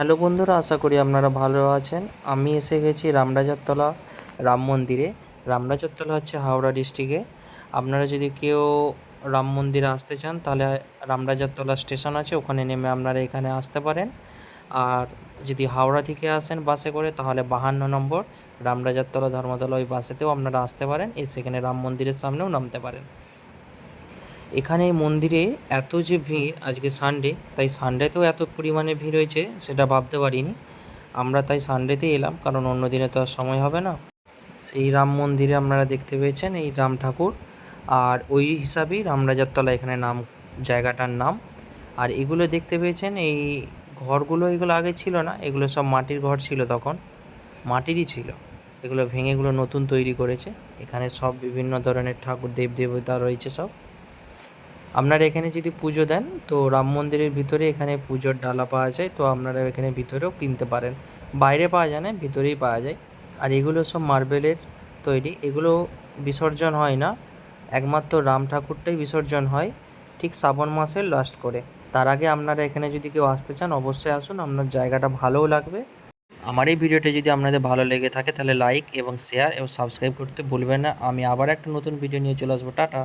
Hello বন্ধুরা, আশা করি আপনারা ভালো আছেন। আমি এসে গেছি রামরাজারতলা রাম মন্দিরে। রামরাজারতলা হচ্ছে হাওড়া ডিস্ট্রিক্টে। আপনারা যদি কেউ রাম মন্দিরে আসতে চান, তাহলে রামরাজারতলা স্টেশন আছে, ওখানে নেমে আপনারা এখানে আসতে পারেন। আর যদি হাওড়া থেকে আসেন বাসে করে, তাহলে বাহান্ন নম্বর রামরাজারতলা ধর্মতলা ওই বাসেতেও আপনারা আসতে পারেন। এই সেখানে রাম মন্দিরের সামনেও নামতে পারেন। এখানে মন্দিরে এত যে ভিড়, আজকে সানডে তাই সানডেতেও এত পরিমাণে ভিড় হয়েছে সেটা ভাবতে পারিনি। আমরা তাই সানডেতেই এলাম, কারণ অন্য দিনে তো আর সময় হবে না। সেই রাম মন্দিরে আপনারা দেখতে পেয়েছেন এই রাম ঠাকুর। আর ওই হিসাবেই রামরাজারতলা এখানে নাম, জায়গাটার নাম। আর এগুলো দেখতে পেয়েছেন, এই ঘরগুলো এগুলো আগে ছিল না, এগুলো সব মাটির ঘর ছিল তখন। মাটিরই ছিল। এগুলো ভেঙে এগুলো নতুন তৈরি করেছে। এখানে সব বিভিন্ন ধরনের ঠাকুর দেব দেবতা রয়েছে সব। আপনারা এখানে যদি পুজো দেন, তো রাম মন্দিরের ভিতরে এখানে পুজোর ডালা পাওয়া যায়, তো আপনারা এখানে ভিতরেও কিনতে পারেন। বাইরে পাওয়া যায় না, ভিতরেই পাওয়া যায়। আর এগুলো সব মার্বেলের তৈরি। এগুলো বিসর্জন হয় না। একমাত্র রাম ঠাকুরটাই বিসর্জন হয়, ঠিক শ্রাবণ মাসের লাস্ট করে। তার আগে আপনারা এখানে যদি কেউ আসতে চান, অবশ্যই আসুন। আপনার জায়গাটা ভালোও লাগবে। আমার এই ভিডিওটা যদি আপনাদের ভালো লেগে থাকে, তাহলে লাইক এবং শেয়ার এবং সাবস্ক্রাইব করতে ভুলবেন না। আমি আবার একটা নতুন ভিডিও নিয়ে চলে আসব। টাটা।